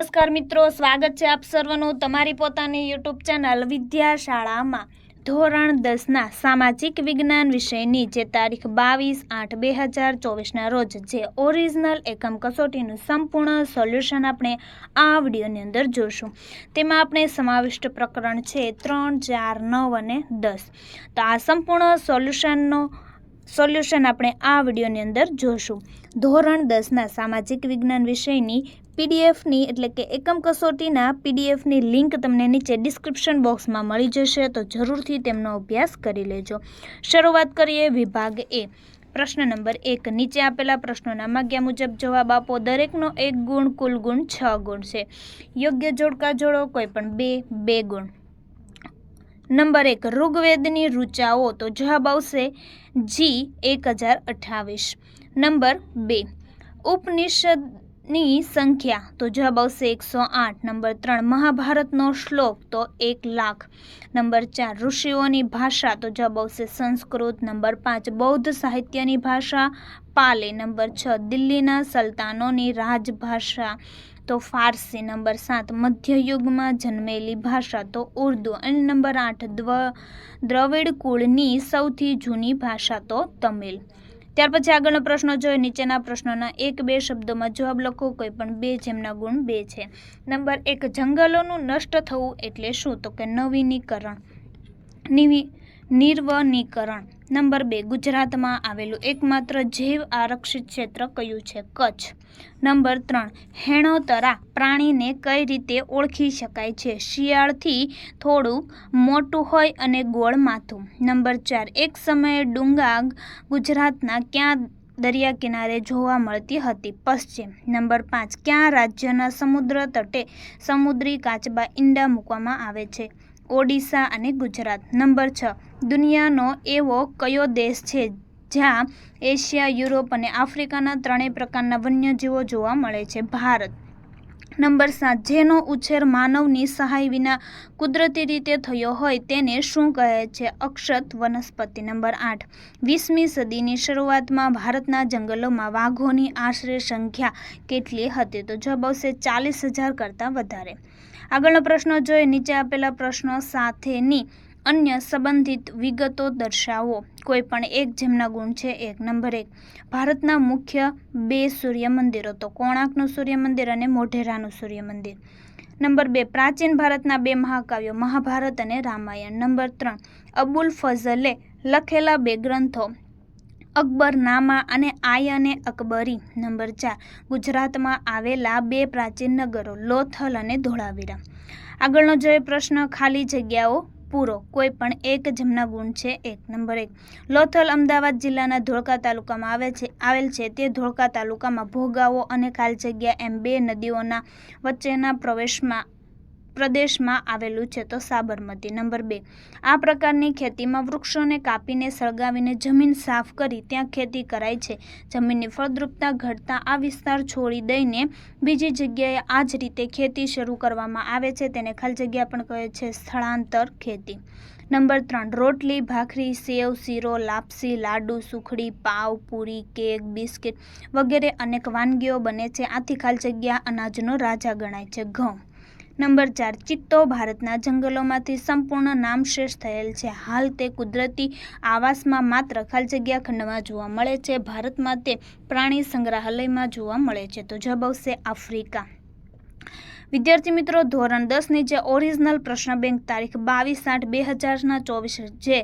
નમસ્કાર મિત્રો, સ્વાગત છે આપ સર્વનું તમારી પોતાની યુટ્યુબ ચેનલ વિદ્યાશાળામાં. ધોરણ દસના સામાજિક વિજ્ઞાન વિષયની જે તારીખ બાવીસ આઠ બે હજાર ચોવીસના રોજ જે ઓરિજિનલ એકમ કસોટીનું સંપૂર્ણ સોલ્યુશન આપણે આ વિડીયોની અંદર જોશું. તેમાં આપણે સમાવિષ્ટ પ્રકરણ છે ત્રણ ચાર નવ અને દસ. તો આ સંપૂર્ણ સોલ્યુશનનો સોલ્યુશન આપણે આ વિડીયોની અંદર જોશું. ધોરણ દસના સામાજિક વિજ્ઞાન વિષયની પીડીએફની એટલે કે એકમ કસોટીના પીડીએફની લિંક તમને નીચે ડિસ્ક્રિપ્શન બોક્સમાં મળી જશે, તો જરૂરથી તેમનો અભ્યાસ કરી લેજો. શરૂઆત કરીએ વિભાગ એ. પ્રશ્ન નંબર એક. નીચે આપેલા પ્રશ્નોના માગ્યા મુજબ જવાબ આપો. દરેકનો એક ગુણ કુલ ગુણ છ ગુણ છે. યોગ્ય જોડકા જોડો, કોઈ પણ બે બે ગુણ. નંબર એક, ઋગ્વેદની ઋચાઓ. તો જવાબ આવશે જી એક હજાર અઠ્ઠાવીસ. નંબર બે, ઉપનિષદની સંખ્યા. તો જવાબ આવશે એકસો આઠ. નંબર ત્રણ, મહાભારતનો શ્લોક. તો એક લાખ. નંબર ચાર, ઋષિઓની ભાષા. તો જવાબ આવશે સંસ્કૃત. નંબર પાંચ, બૌદ્ધ સાહિત્યની ભાષા, પાલે. નંબર છ, દિલ્હીના સલ્તાનોની રાજભાષા. તો ફારસી નંબર સાત, મધ્યયુગમાં જન્મેલી ભાષા તો ઉર્દુ અને નંબર આઠ, દ્વ, દ્રવિડ કુળની સૌથી જૂની ભાષા તો તમિલ. ત્યાર પછી આગળનો પ્રશ્ન જોઈએ નીચેના પ્રશ્નોના એક બે શબ્દોમાં જવાબ લખો. કોઈ પણ બે જેમના ગુણ બે છે. નંબર એક, જંગલોનું નષ્ટ થવું એટલે શું? તો કે નવીનીકરણ. નિવી નિર્વનીકરણ. નંબર બે, ગુજરાતમાં આવેલું એકમાત્ર જૈવ આરક્ષિત ક્ષેત્ર કયું છે? કચ્છ. નંબર ત્રણ, હેણોતરા પ્રાણીને કઈ રીતે ઓળખી શકાય છે? શિયાળથી થોડું મોટું હોય અને ગોળ માથું. નંબર ચાર, એક સમયે ડુંગાગ ગુજરાતના ક્યાં દરિયા કિનારે જોવા મળતી હતી? પશ્ચિમ. નંબર પાંચ, ક્યાં રાજ્યના સમુદ્ર તટે સમુદ્રી કાચબા ઈંડા મૂકવામાં આવે છે? ઓડિશા અને ગુજરાત. નંબર છ. દુનિયાનો એવો કયો દેશ છે જ્યાં એશિયા, યુરોપ અને આફ્રિકાના ત્રણેય પ્રકારના વન્યજીવો જોવા મળે છે? ભારત. નંબર સાત. જેનો ઉછેર માનવની સહાય વિના કુદરતી રીતે થયો હોય તેને શું કહે છે? અક્ષત વનસ્પતિ. નંબર આઠ. વીસમી સદીની શરૂઆતમાં ભારતના જંગલોમાં વાઘોની આશરે સંખ્યા કેટલી હતી? તો જવાબ આવશે ચાલીસ હજાર કરતાં વધારે. આગળનો પ્રશ્ન જોઈએ. નીચે આપેલા પ્રશ્નો સાથેની અન્ય સંબંધિત વિગતો દર્શાવો. કોઈ પણ એક જેમના ગુણ છે એક. નંબર એક. ભારતના મુખ્ય બે સૂર્ય મંદિરો તો કોણાર્કનું સૂર્ય મંદિર અને મોઢેરાનું સૂર્ય મંદિર નંબર બે. પ્રાચીન ભારતના બે મહાકાવ્યો, મહાભારત અને રામાયણ. નંબર ત્રણ. અબુલ ફઝલે લખેલા બે ગ્રંથો અકબરનામા અને આયને અકબરી, નંબર ચાર, ગુજરાતમાં આવેલા બે પ્રાચીન નગરો, લોથલ અને ધોળાવીરા. આગળનો જે પ્રશ્ન, ખાલી જગ્યાઓ પૂરો, કોઈ પણ એક જમના ગુણ છે એક. નંબર એક, લોથલ અમદાવાદ જિલ્લાના ધોળકા તાલુકામાં આવે છે, આવેલ છે. તે ધોળકા તાલુકામાં ભોગાવો અને ખાલી જગ્યા એમ બે નદીઓના વચ્ચેના પ્રવેશમાં પ્રદેશમાં આવેલું છે તો સાબરમતી, નંબર બે. આ પ્રકારની ખેતીમાં વૃક્ષોને કાપીને સળગાવીને જમીન સાફ કરી ત્યાં ખેતી કરાય છે. જમીનની ફળદ્રુપતા ઘટતા આ વિસ્તાર છોડી દઈને બીજી જગ્યાએ આ જ રીતે ખેતી શરૂ કરવામાં આવે છે. તેને ખાલી જગ્યા પણ કહે છે સ્થળાંતર ખેતી. નંબર ત્રણ, રોટલી, ભાખરી, સેવ, શીરો, લાપસી, લાડુ, સુખડી, પાવ, પૂરી, કેક, બિસ્કિટ વગેરે અનેક વાનગીઓ બને છે. આથી ખાલી જગ્યા અનાજનો રાજા ગણાય છે. ઘઉં. નંબર ચાર, ચિત્તો ભારતના જંગલોમાંથી સંપૂર્ણ નામશેષ થયેલ છે. હાલ તે કુદરતી આવાસમાં માત્ર ખાલી જગ્યા ખંડમાં જોવા મળે છે. ભારતમાં તે પ્રાણી સંગ્રહાલયમાં જોવા મળે છે. તો જવાબ આવશે આફ્રિકા. વિદ્યાર્થી મિત્રો, ધોરણ દસની જે ઓરિજિનલ પ્રશ્ન બેંક તારીખ બાવીસ આઠ બે હજારના ચોવીસ જે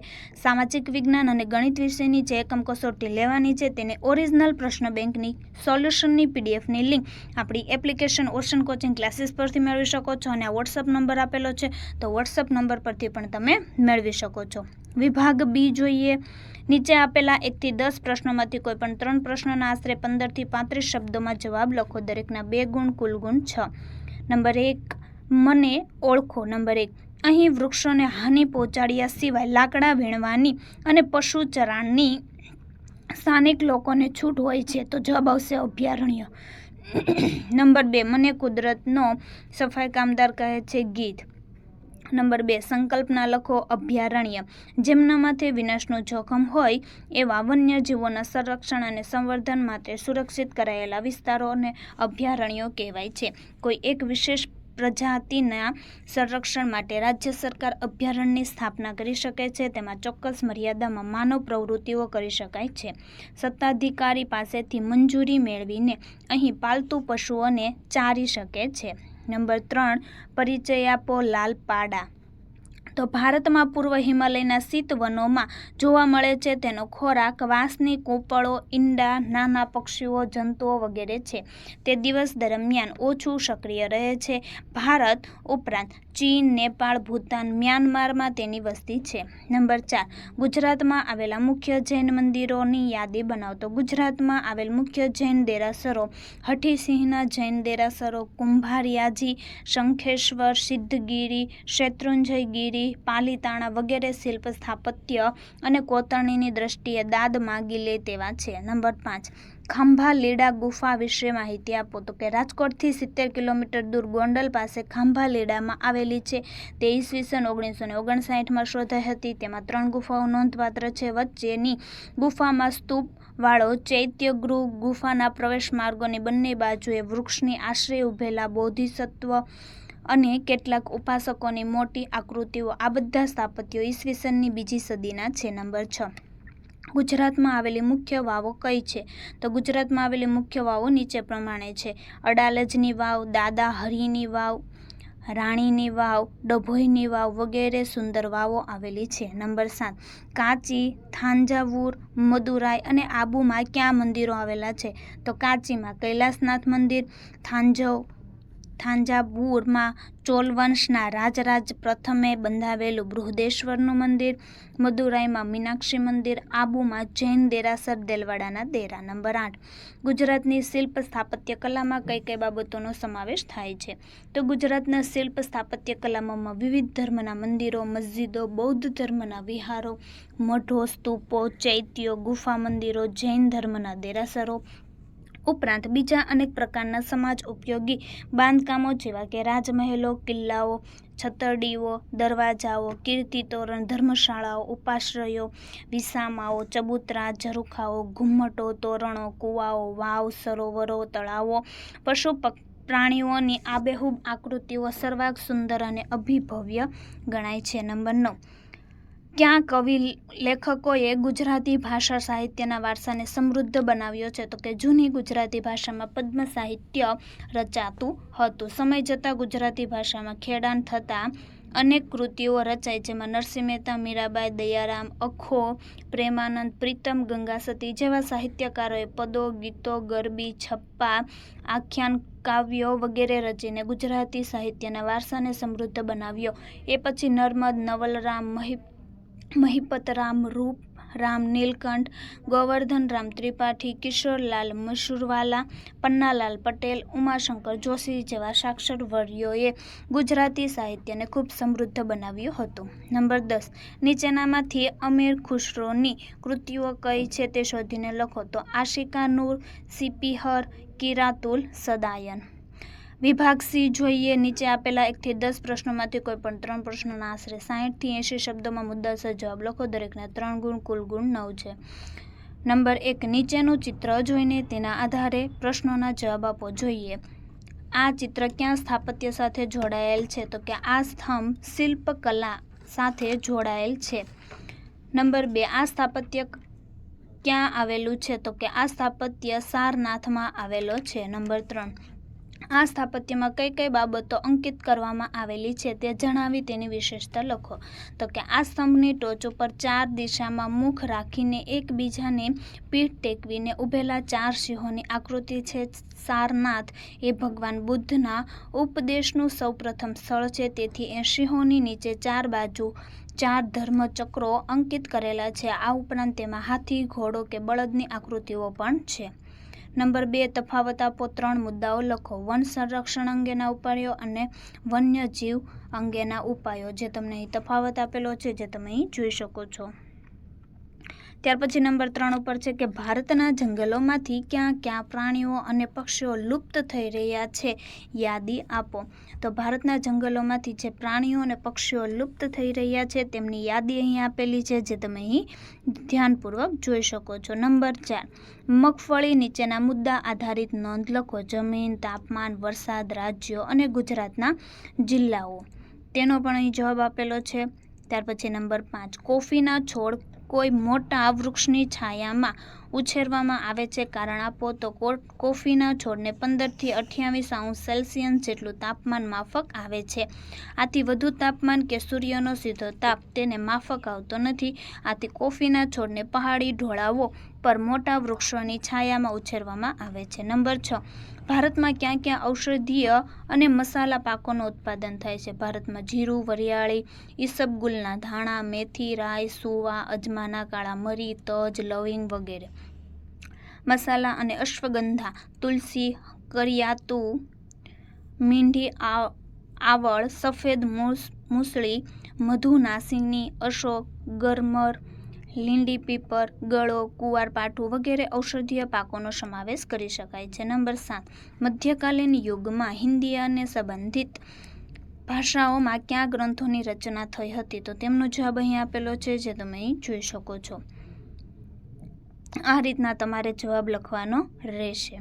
સામાજિક વિજ્ઞાન અને ગણિત વિષયની જે એકમ કસોટી લેવાની છે, તેને ઓરિજિનલ પ્રશ્ન બેંકની સોલ્યુશનની પીડીએફની લિંક આપણી એપ્લિકેશન ઓશન કોચિંગ ક્લાસીસ પરથી મેળવી શકો છો અને આ વોટ્સઅપ નંબર આપેલો છે, તો વોટ્સઅપ નંબર પરથી પણ તમે મેળવી શકો છો. વિભાગ બી જોઈએ. નીચે આપેલા એકથી દસ પ્રશ્નોમાંથી કોઈ પણ ત્રણ પ્રશ્નોના આશરે પંદરથી પાંત્રીસ શબ્દોમાં જવાબ લખો. દરેકના બે ગુણ કુલ ગુણ છ. નંબર એક. મને ઓળખો, નંબર એક. અહીં વૃક્ષોને હાનિ પહોંચાડ્યા સિવાય લાકડા વીણવાની અને પશુ ચરાણની સ્થાનિક લોકોને છૂટ હોય છે તો જવાબ આવશે અભયારણ્ય. નંબર બે. મને કુદરતનો સફાઈ કામદાર કહે છે ગીત. નંબર બે, સંકલ્પના લખો અભયારણ્ય. જેમનામાંથી વિનાશનું જોખમ હોય, એવા વન્યજીવોના સંરક્ષણ અને સંવર્ધન માટે સુરક્ષિત કરાયેલા વિસ્તારોને અભયારણ્યો કહેવાય છે. કોઈ એક વિશેષ પ્રજાતિના સંરક્ષણ માટે રાજ્ય સરકાર અભયારણ્યની સ્થાપના કરી શકે છે, તેમાં ચોક્કસ મર્યાદામાં માનવ પ્રવૃત્તિઓ કરી શકાય છે. સત્તાધિકારી પાસેથી મંજૂરી મેળવીને અહીં પાલતુ પશુઓને ચારી શકે છે. નંબર ત્રણ પરિચય આપો લાલપાડા. તો ભારતમાં પૂર્વ હિમાલયના શીત વનોમાં જોવા મળે છે તેનો ખોરાક, વાંસની કૂંપળો, ઈંડા, નાના પક્ષીઓ, જંતુઓ વગેરે છે. તે દિવસ દરમિયાન ઓછું સક્રિય રહે છે. ભારત ઉપરાંત ચીન, નેપાળ, ભૂતાન, મ્યાનમારમાં તેની વસ્તી છે. નંબર ચાર, ગુજરાતમાં આવેલા મુખ્ય જૈન મંદિરોની યાદી બનાવતો ગુજરાતમાં આવેલ મુખ્ય જૈન દેરાસરો, હઠીસિંહના જૈન દેરાસરો, કુંભારિયાજી, શંખેશ્વર, સિદ્ધગીરી, શેત્રુંજયગીરી પાલીતાણા વગેરે શિલ્પ સ્થાપત્ય અને કોતરણીની દ્રષ્ટિએ દાદ માગી લે તેવા છે. નંબર પાંચ. ખાંભા લીડા ગુફા વિશે માહિતી આપો. તો કે રાજકોટથી સિત્તેર કિલોમીટર દૂર ગોંડલ પાસે ખાંભા લીડામાં આવેલી છે. તે ઈસવીસન ઓગણીસો ને ઓગણસાઠમાં શોધાઈ હતી. તેમાં ત્રણ ગુફાઓ નોંધપાત્ર છે. વચ્ચેની ગુફામાં સ્તૂપ વાળો ચૈત્યગૃહ, ગુફાના પ્રવેશ માર્ગોની બંને બાજુએ વૃક્ષની આશરે ઉભેલા બોધિસત્વ અને કેટલાક ઉપાસકોની મોટી આકૃતિઓ આ બધા સ્થાપત્યો ઈસવીસનની બીજી સદીના છે. નંબર છ. ગુજરાતમાં આવેલી મુખ્ય વાવો કઈ છે? તો ગુજરાતમાં આવેલી મુખ્ય વાવો નીચે પ્રમાણે છે. અડાલજની વાવ, દાદા હરિની વાવ, રાણીની વાવ, ડભોઈની વાવ વગેરે સુંદર વાવો આવેલી છે. નંબર સાત. કાંચી, થાંજાવુર, મદુરાઈ અને આબુમાં ક્યાં મંદિરો આવેલા છે? તો કાંચીમાં કૈલાસનાથ મંદિર, થાંજવ થાંજાવુરમાં ચોલવંશના રાજરાજ પ્રથમે બંધાવેલું બૃહદેશ્વરનું મંદિર, મદુરાઈમાં મીનાક્ષી મંદિર, આબુમાં જૈન દેરાસર, દેલવાડાના દેરા નંબર આઠ. ગુજરાતની શિલ્પ સ્થાપત્ય કલામાં કઈ કઈ બાબતોનો સમાવેશ થાય છે? તો ગુજરાતના શિલ્પ સ્થાપત્ય કલામાં વિવિધ ધર્મના મંદિરો, મસ્જિદો, બૌદ્ધ ધર્મના વિહારો મઠો સ્તૂપો ચૈત્યો, ગુફા મંદિરો, જૈન ધર્મના દેરાસરો ઉપરાંત બીજા અનેક પ્રકારના સમાજ ઉપયોગી બાંધકામો જેવા કે રાજમહેલો, કિલ્લાઓ છતરડીઓ દરવાજાઓ કીર્તિતોરણ ધર્મશાળાઓ, ઉપાશ્રયો, વિસામાઓ, ચબૂતરા, ઝરૂખાઓ, ઘુમ્મટો, તોરણો, કૂવાઓ, વાવ, સરોવરો, તળાવો, પશુ પ્રાણીઓની આબેહૂબ આકૃતિઓ સર્વાગ સુંદર અને અભિભવ્ય ગણાય છે. નંબર નવ. ક્યાં કવિ લેખકોએ ગુજરાતી ભાષા સાહિત્યના વારસાને સમૃદ્ધ બનાવ્યો છે? તો કે જૂની ગુજરાતી ભાષામાં પદ્મ સાહિત્ય રચાતું હતું. સમય જતાં ગુજરાતી ભાષામાં ખેડાણ થતાં અનેક કૃતિઓ રચાઈ જેમાં નરસિંહ મહેતા, મીરાબાઈ દયારામ, અખો, પ્રેમાનંદ, પ્રીતમ ગંગાસતી જેવા સાહિત્યકારોએ પદો, ગીતો, ગરબી, છપ્પા, આખ્યાન, કાવ્યો વગેરે રચીને ગુજરાતી સાહિત્યના વારસાને સમૃદ્ધ બનાવ્યો. એ પછી નર્મદ, નવલરામ મહી મહિપતરામ રૂપ, રામ નીલકંઠ, ગોવર્ધન રામ ત્રિપાઠી, કિશોરલાલ મશુરવાલા પન્નાલાલ પટેલ, ઉમાશંકર જોશી જેવા સાક્ષર વર્યોએ ગુજરાતી સાહિત્યને ખૂબ સમૃદ્ધ બનાવ્યું હતું. નંબર દસ. નીચેનામાંથી અમીર ખુશરોની કૃતિઓ કઈ છે તે શોધીને લખો. તો આશિકા નૂર સીપીહર કિરાતુલ સદાયન. વિભાગ સી જોઈએ. નીચે આપેલા એકથી દસ પ્રશ્નોમાંથી કોઈ પણ ત્રણ પ્રશ્નોના આશરે સાહીઠથી એંશી શબ્દોમાં મુદ્દાસર જવાબ લખો. દરેકના ત્રણ ગુણ કુલ ગુણ નવ છે. નંબર એક, નીચેનું ચિત્ર જોઈને તેના આધારે પ્રશ્નોના જવાબ આપો જોઈએ. આ ચિત્ર ક્યાં સ્થાપત્ય સાથે જોડાયેલ છે? તો કે આ સ્તંભ શિલ્પકલા સાથે જોડાયેલ છે. નંબર બે, આ સ્થાપત્ય ક્યાં આવેલું છે? તો કે આ સ્થાપત્ય સારનાથમાં આવેલો છે. નંબર ત્રણ આ સ્થાપત્યમાં કઈ કઈ બાબતો અંકિત કરવામાં આવેલી છે તે જણાવી તેની વિશેષતા લખો. તો કે આ સ્તંભની ટોચ ઉપર ચાર દિશામાં મુખ રાખીને એકબીજાને પીઠ ટેકવીને ઊભેલા ચાર સિંહોની આકૃતિ છે. સારનાથ એ ભગવાન બુદ્ધના ઉપદેશનું સૌપ્રથમ સ્થળ છે. તેથી એ સિંહોની નીચે ચાર બાજુ ચાર ધર્મચક્રો અંકિત કરેલા છે. આ ઉપરાંત તેમાં હાથી, ઘોડો કે બળદની આકૃતિઓ પણ છે. નંબર બે, તફાવત આપો. ત્રણ મુદ્દાઓ લખો. વન સંરક્ષણ અંગેના ઉપાયો અને વન્યજીવ અંગેના ઉપાયો, જે તમને અહીં તફાવત આપેલો છે, જે તમે અહીં જોઈ શકો છો. ત્યાર પછી નંબર ત્રણ ઉપર છે કે ભારતના જંગલોમાંથી ક્યાં ક્યાં પ્રાણીઓ અને પક્ષીઓ લુપ્ત થઈ રહ્યા છે, યાદી આપો. તો ભારતના જંગલોમાંથી જે પ્રાણીઓ અને પક્ષીઓ લુપ્ત થઈ રહ્યા છે, તેમની યાદી અહીં આપેલી છે, જે તમે અહીં ધ્યાનપૂર્વક જોઈ શકો છો. નંબર ચાર, મગફળી નીચેના મુદ્દા આધારિત નોંધ લખો. જમીન, તાપમાન, વરસાદ, રાજ્યો અને ગુજરાતના જિલ્લાઓ. તેનો પણ અહીં જવાબ આપેલો છે. ત્યાર પછી નંબર પાંચ, કોફીના છોડ કોઈ મોટા વૃક્ષની છાયામાં ઉછેરવામાં આવે છે. કારણ આપો તો કોટ, કોફીના છોડને પંદરથી અઠ્યાવીસ અંશ સેલ્સિયસ જેટલું તાપમાન માફક આવે છે. આથી વધુ તાપમાન કે સૂર્યનો સીધો તાપ તેને માફક આવતો નથી. આથી કોફીના છોડને પહાડી ઢોળાવો પર મોટા વૃક્ષોની છાયામાં ઉછેરવામાં આવે છે. નંબર છ. ભારતમાં ક્યાં ક્યાં ઔષધીય અને મસાલા પાકોનું ઉત્પાદન થાય છે? ભારતમાં જીરું, વરિયાળી, ઈસબગુલના ધાણા, મેથી, રાઈ, સુવા, અજમાના કાળા મરી, તજ, લવિંગ વગેરે. મસાલા અને અશ્વગંધા, તુલસી, કરિયાતુ, મીંઢી આવળ, સફેદ મૂસ, મૂસળી, મધુ નાસીની અશોક, ગરમર, લીંડી પીપર, ગળો કુવારપાઠું વગેરે ઔષધીય પાકોનો સમાવેશ કરી શકાય છે. નંબર સાત, મધ્યકાલીન યુગમાં હિન્દી અને સંબંધિત ભાષાઓમાં કયા ગ્રંથોની રચના થઈ હતી? તો તેમનો જવાબ અહીં આપેલો છે, જે તમે અહીં જોઈ શકો છો. આ રીતના તમારે જવાબ લખવાનો રહેશે.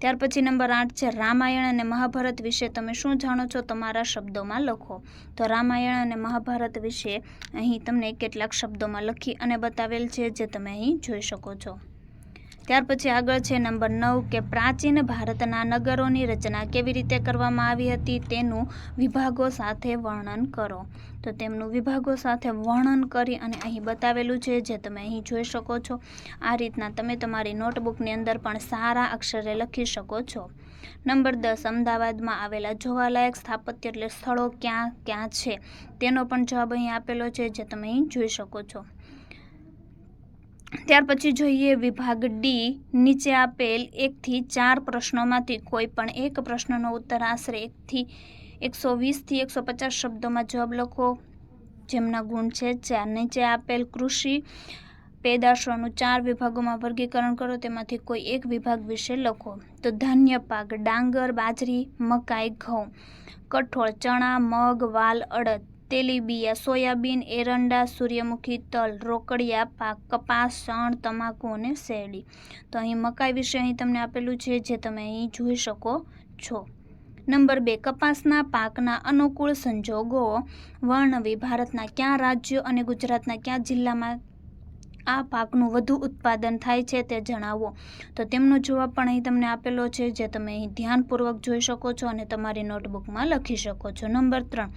ત્યાર પછી નંબર આઠ છે, રામાયણ અને મહાભારત વિશે તમે શું જાણો છો તમારા શબ્દોમાં લખો. તો રામાયણ અને મહાભારત વિશે અહીં તમને કેટલાક શબ્દોમાં લખી અને બતાવેલ છે જે તમે અહીં જોઈ શકો છો. ત્યાર પછી આગળ છે નંબર નવ કે પ્રાચીન ભારતના નગરોની રચના કેવી રીતે કરવામાં આવી હતી તેનું વિભાગો સાથે વર્ણન કરો. તો તેમનું વિભાગો સાથે વર્ણન કરી અને અહીં બતાવેલું છે જે તમે અહીં જોઈ શકો છો. આ રીતના તમે તમારી નોટબુકની અંદર પણ સારા અક્ષરે લખી શકો છો. નંબર દસ, અમદાવાદમાં આવેલા જોવાલાયક સ્થાપત્ય એટલે સ્થળો ક્યાં ક્યાં છે? તેનો પણ જવાબ અહીં આપેલો છે જે તમે અહીં જોઈ શકો છો. ત્યાર પછી જોઈએ વિભાગ ડી નીચે આપેલ એકથી ચાર પ્રશ્નોમાંથી કોઈ પણ એક પ્રશ્નનો ઉત્તર આશરે એકથી એકસો વીસથી એકસો પચાસ શબ્દોમાં જવાબ લખો. જેમના ગુણ છે ચાર. નીચે આપેલ કૃષિ પેદાશોનું ચાર વિભાગોમાં વર્ગીકરણ કરો, તેમાંથી કોઈ એક વિભાગ વિશે લખો. તો ધાન્ય પાક, ડાંગર, બાજરી, મકાઈ, ઘઉં, કઠોળ, ચણા, મગ, વાલ, અડદ. તેલીબિયા, સોયાબીન, એરંડા, સૂર્યમુખી, તલ, રોકડિયા, પાક, કપાસ, શણ, તમાકુ અને શેરડી. તો અહીં મકાઈ વિશે અહીં તમને આપેલું છે, જે તમે અહીં જોઈ શકો છો. નંબર બે, કપાસના પાકના અનુકૂળ સંજોગો. વર્ણવી, ભારતના કયા રાજ્યો અને ગુજરાતના કયા જિલ્લામાં આ પાકનું વધુ ઉત્પાદન થાય છે તે જણાવો. તો તેમનો જવાબ પણ અહીં તમને આપેલો છે, જે તમે અહીં ધ્યાનપૂર્વક જોઈ શકો છો અને તમારી નોટબુકમાં લખી શકો છો. નંબર ત્રણ.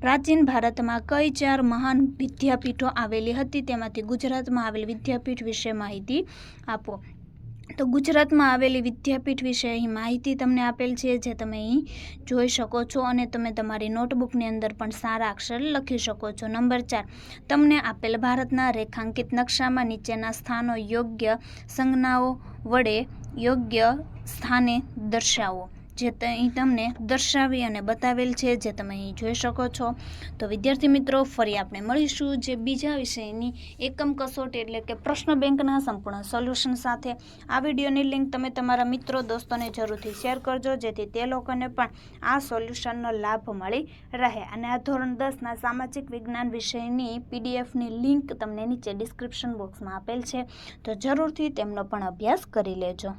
પ્રાચીન ભારતમાં કઈ ચાર મહાન વિદ્યાપીઠો આવેલી હતી? તેમાંથી ગુજરાતમાં આવેલ વિદ્યાપીઠ વિશે માહિતી આપો. તો ગુજરાતમાં આવેલી વિદ્યાપીઠ વિશે અહીં માહિતી તમને આપેલ છે જે તમે અહીં જોઈ શકો છો અને તમે તમારી નોટબુકની અંદર પણ સારા અક્ષર લખી શકો છો. નંબર ચાર, તમને આપેલ ભારતના રેખાંકિત નકશામાં નીચેના સ્થાનો યોગ્ય સંજ્ઞાઓ વડે યોગ્ય સ્થાને દર્શાવો. જે અહીં તમને દર્શાવી અને બતાવેલ છે, જે તમે અહીં જોઈ શકો છો. તો વિદ્યાર્થી મિત્રો, ફરી આપણે મળીશું જે બીજા વિષયની એકમ કસોટી એટલે કે પ્રશ્ન બેંકના સંપૂર્ણ સોલ્યુશન સાથે. આ વિડીયોની લિંક તમે તમારા મિત્રો, દોસ્તોને જરૂરથી શેર કરજો, જેથી તે લોકોને પણ આ સોલ્યુશનનો લાભ મળી રહે. અને આ ધોરણ દસના સામાજિક વિજ્ઞાન વિષયની પીડીએફની લિંક તમને નીચે ડિસ્ક્રિપ્શન બોક્સમાં આપેલ છે. તો જરૂરથી તેમનો પણ અભ્યાસ કરી લેજો.